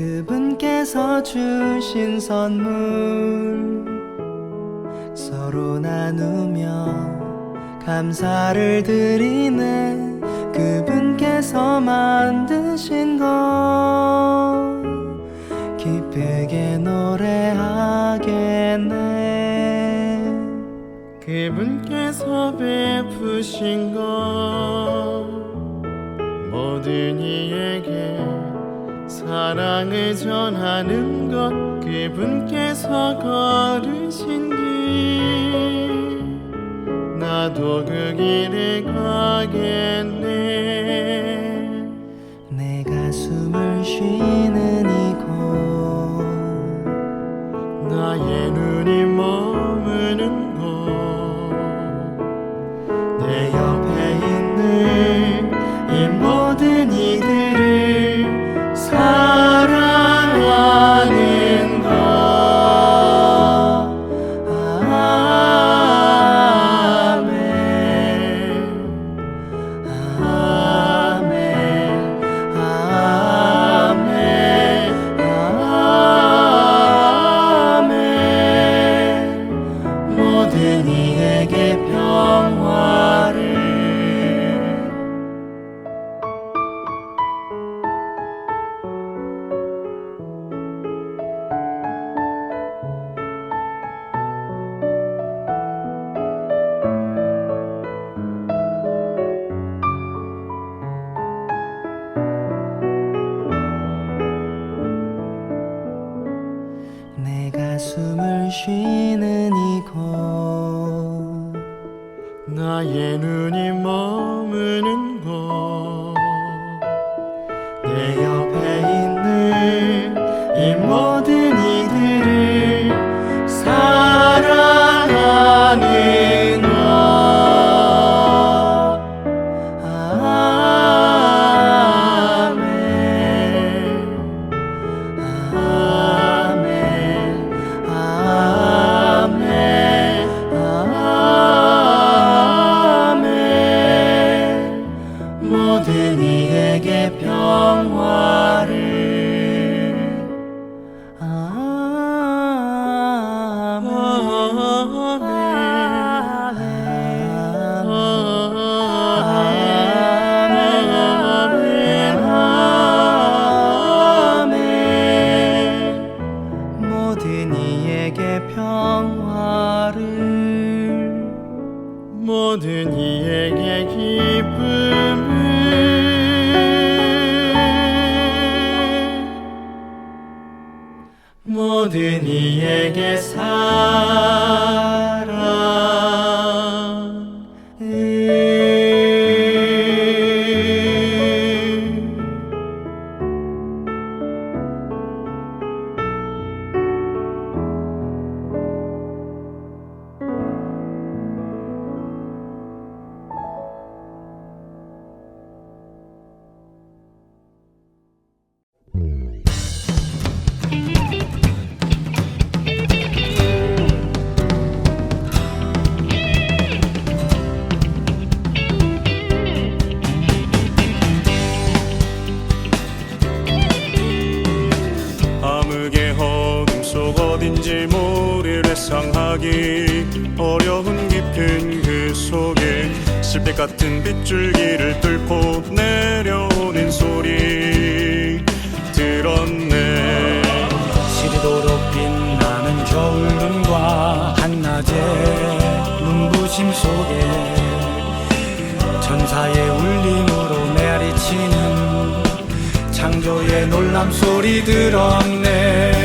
그분께서 주신 선물. 서로 나누며 감사를 드리네. 그분께서 만드신 것. 기쁘게 노래하겠네. 그분께서 베푸신 것. 모든 이에게 사랑을 전하는 것 그분께서 걸으신 길. 나도 그 길을 가겠네. 내가 숨을 쉬는 숨을 쉬는 이곳. 나의 눈이 이에게 기쁨을 모든 이에게 사 실패 같은 빗줄기를 뚫고 내려오는 소리 들었네. 시리도록 빛나는 겨울 눈과 한낮의 눈부심 속에 천사의 울림으로 메아리치는 창조의 놀람 소리 들었네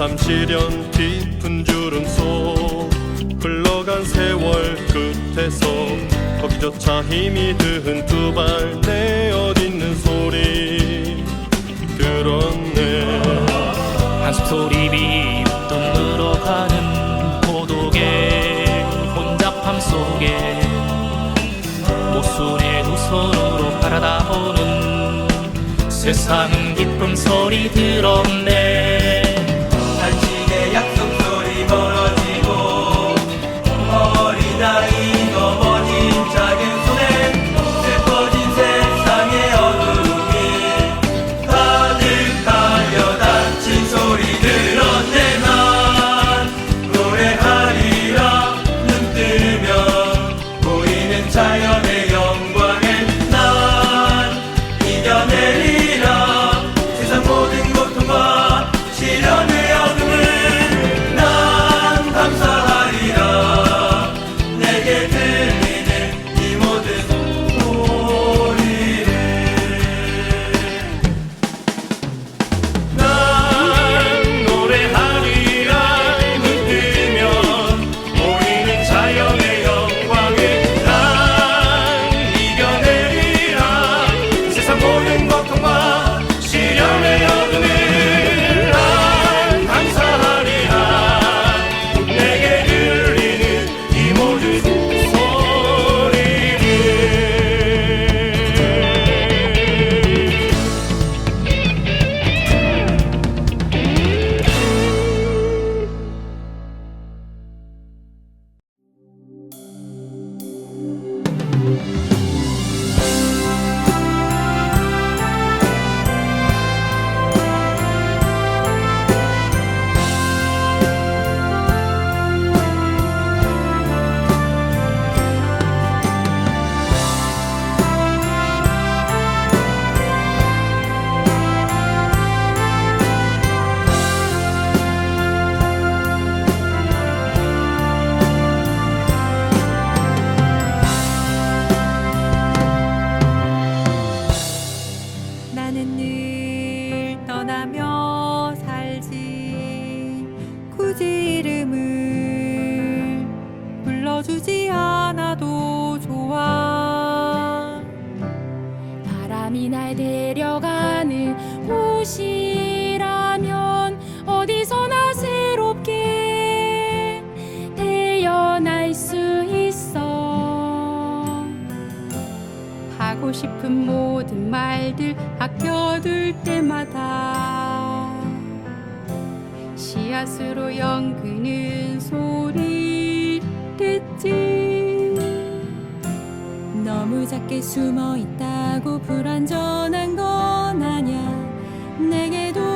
삼시련 깊은 주름 속 흘러간 세월 끝에서 거기조차 힘이 드은 두발내 어딨는 소리 들었네. 한숨 소리 비웃던 늘어가는 고독의 혼잡함 속에 모순의 두 손으로 바라다 오는 세상은 기쁨 소리 들었네 불러주지 않아도 좋아. 바람이 날 데려가는 곳이라면 어디서나 새롭게 태어날 수 있어. 하고 싶은 모든 말들 아껴둘 때마다 씨앗으로 연그는 소리 듣지. 너무 작게 숨어 있다고 불완전한 건 아냐 내게도